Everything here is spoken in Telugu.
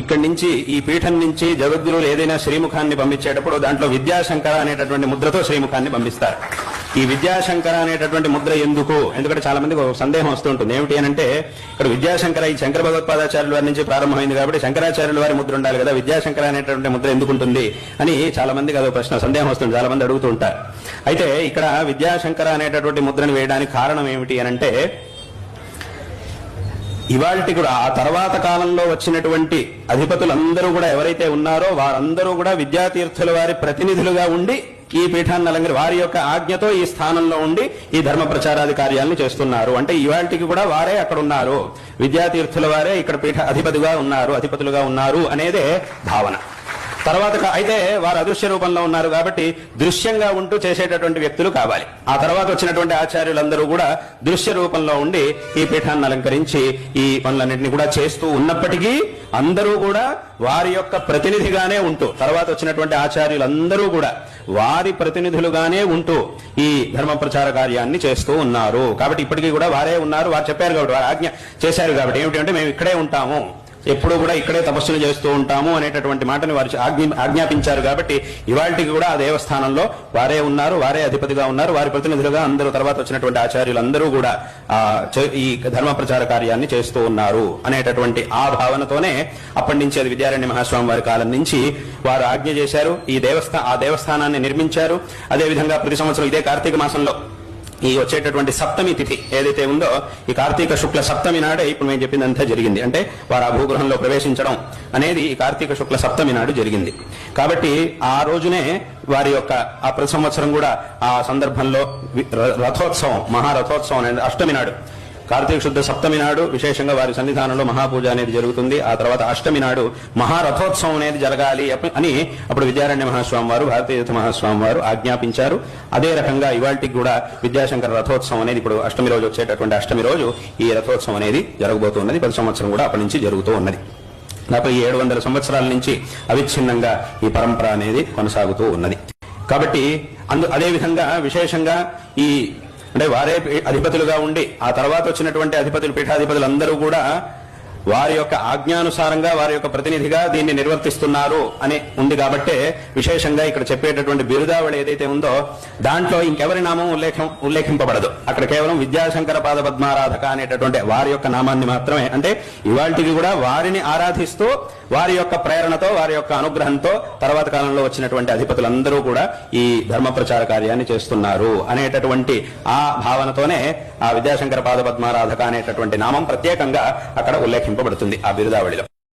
ఇక్కడి నుంచి ఈ పీఠం నుంచి జగద్గురువులు ఏదైనా శ్రీముఖాన్ని పంపించేటప్పుడు దాంట్లో విద్యాశంకర అనేటటువంటి ముద్రతో శ్రీముఖాన్ని పంపిస్తారు. ఈ విద్యాశంకర అనేటటువంటి ముద్ర ఎందుకు? ఎందుకంటే చాలా మందికి ఒక సందేహం వస్తుంటుంది ఏమిటి అని అంటే ఇక్కడ విద్యాశంకర ఈ శంకర భగవత్పాదాచార్యుల వారి నుంచి ప్రారంభమైంది కాబట్టి శంకరాచార్యుల వారి ముద్ర ఉండాలి కదా. విద్యాశంకర అనేటటువంటి ముద్ర ఎందుకు ఉంటుంది అని చాలా మందికి అదో ప్రశ్న సందేహం వస్తుంది. చాలా మంది అడుగుతూ ఉంటారు. అయితే ఇక్కడ విద్యాశంకర అనేటటువంటి ముద్రను వేయడానికి కారణం ఏమిటి అని అంటే ఇవాళకి కూడా ఆ తర్వాత కాలంలో వచ్చినటువంటి అధిపతులందరూ కూడా ఎవరైతే ఉన్నారో వారందరూ కూడా విద్యాతీర్థుల వారి ప్రతినిధులుగా ఉండి ఈ పీఠాన్ని అలంకరి వారి యొక్క ఆజ్ఞతో ఈ స్థానంలో ఉండి ఈ ధర్మ ప్రచారాది కార్యాలను చేస్తున్నారు. అంటే ఇవాళకి కూడా వారే అక్కడ ఉన్నారు. విద్యాతీర్థుల వారే ఇక్కడ పీఠ అధిపతిగా ఉన్నారు అధిపతులుగా ఉన్నారు అనేదే భావన. తర్వాత అయితే వారు అదృశ్య రూపంలో ఉన్నారు కాబట్టి దృశ్యంగా ఉంటూ చేసేటటువంటి వ్యక్తులు కావాలి. ఆ తర్వాత వచ్చినటువంటి ఆచార్యులందరూ కూడా దృశ్య రూపంలో ఉండి ఈ పీఠాన్ని అలంకరించి ఈ పనులన్నింటినీ కూడా చేస్తూ ఉన్నప్పటికీ అందరూ కూడా వారి యొక్క ప్రతినిధిగానే ఉంటూ తర్వాత వచ్చినటువంటి ఆచార్యులందరూ కూడా వారి ప్రతినిధులుగానే ఉంటూ ఈ ధర్మ ప్రచార కార్యాన్ని చేస్తూ ఉన్నారు. కాబట్టి ఇప్పటికీ కూడా వారే ఉన్నారు వారు చెప్పారు కాబట్టి వారు ఆజ్ఞ చేశారు కాబట్టి ఏమిటంటే మేము ఇక్కడే ఉంటాము. ఎప్పుడూ కూడా ఇక్కడే తపస్సులు చేస్తూ ఉంటాము అనేటటువంటి మాటని వారు ఆజ్ఞ- ఆజ్ఞాపించారు కాబట్టి ఇవాళకి కూడా ఆ దేవస్థానంలో వారే ఉన్నారు వారే అధిపతిగా ఉన్నారు వారి ప్రతినిధులుగా అందరూ తర్వాత వచ్చినటువంటి ఆచార్యులందరూ కూడా ఆ చే- ఈ ధర్మ ప్రచార కార్యాన్ని చేస్తూ ఉన్నారు అనేటటువంటి ఆ భావనతోనే అప్పటి నుంచి అది విద్యారణ్య మహాస్వామి వారి కాలం నుంచి వారు ఆజ్ఞ చేశారు. ఈ దేవస్థా ఆ దేవస్థానాన్ని నిర్మించారు. అదేవిధంగా ప్రతి సంవత్సరం ఇదే కార్తీక మాసంలో ఈ వచ్చేటటువంటి సప్తమి తిథి ఏదైతే ఉందో ఈ కార్తీక శుక్ల సప్తమి నాడే ఇప్పుడు మేము చెప్పిందంతా జరిగింది. అంటే వారు ఆ భూగృహంలో ప్రవేశించడం అనేది ఈ కార్తీక శుక్ల సప్తమి నాడు జరిగింది. కాబట్టి ఆ రోజునే వారి యొక్క ఆ ప్రతి సంవత్సరం కూడా ఆ సందర్భంలో ర- రథోత్సవం మహారథోత్సవం అనేది అష్టమి నాడు. కార్తీక శుద్ధ సప్తమి నాడు విశేషంగా వారి సన్నిధానంలో మహాపూజ అనేది జరుగుతుంది. ఆ తర్వాత అష్టమి నాడు మహారథోత్సవం అనేది జరగాలి అని అప్పుడు విద్యారణ్య మహాస్వామి వారు భారతీయ మహాస్వామి వారు ఆజ్ఞాపించారు. అదే రకంగా ఇవాళకి కూడా విద్యాశంకర రథోత్సవం అనేది ఇప్పుడు అష్టమి రోజు వచ్చేటటువంటి అష్టమి రోజు ఈ రథోత్సవం అనేది జరగబోతున్నది. ప్రతి సంవత్సరం కూడా అప్పటి నుంచి జరుగుతూ ఉన్నది. దాదాపు ఈ ఏడు వందల సంవత్సరాల నుంచి అవిచ్ఛిన్నంగా ఈ పరంపర అనేది కొనసాగుతూ ఉన్నది. కాబట్టి అందు అదేవిధంగా విశేషంగా ఈ అంటే వారే అధిపతులుగా ఉండి ఆ తర్వాత వచ్చినటువంటి అధిపతులు పీఠాధిపతులు అందరూ కూడా వారి యొక్క ఆజ్ఞానుసారంగా వారి యొక్క ప్రతినిధిగా దీన్ని నిర్వర్తిస్తున్నారు అని ఉంది కాబట్టే విశేషంగా ఇక్కడ చెప్పేటటువంటి బిరుదావళి ఏదైతే ఉందో దాంట్లో ఇంకెవరి నామం ఉల్లేఖం ఉల్లేఖింపబడదు. అక్కడ కేవలం విద్యాశంకర పాద పద్మారాధక అనేటటువంటి వారి యొక్క నామాన్ని మాత్రమే. అంటే ఇవాళకి కూడా వారిని ఆరాధిస్తూ వారి యొక్క ప్రేరణతో వారి యొక్క అనుగ్రహంతో తర్వాత కాలంలో వచ్చినటువంటి అధిపతులందరూ కూడా ఈ ధర్మ ప్రచార కార్యాన్ని చేస్తున్నారు అనేటటువంటి ఆ భావనతోనే ఆ విద్యాశంకర పాద పద్మారాధక అనేటటువంటి నామం ప్రత్యేకంగా అక్కడ ఉల్లేఖింపబడుతుంది ఆ బిరుదావళిలో.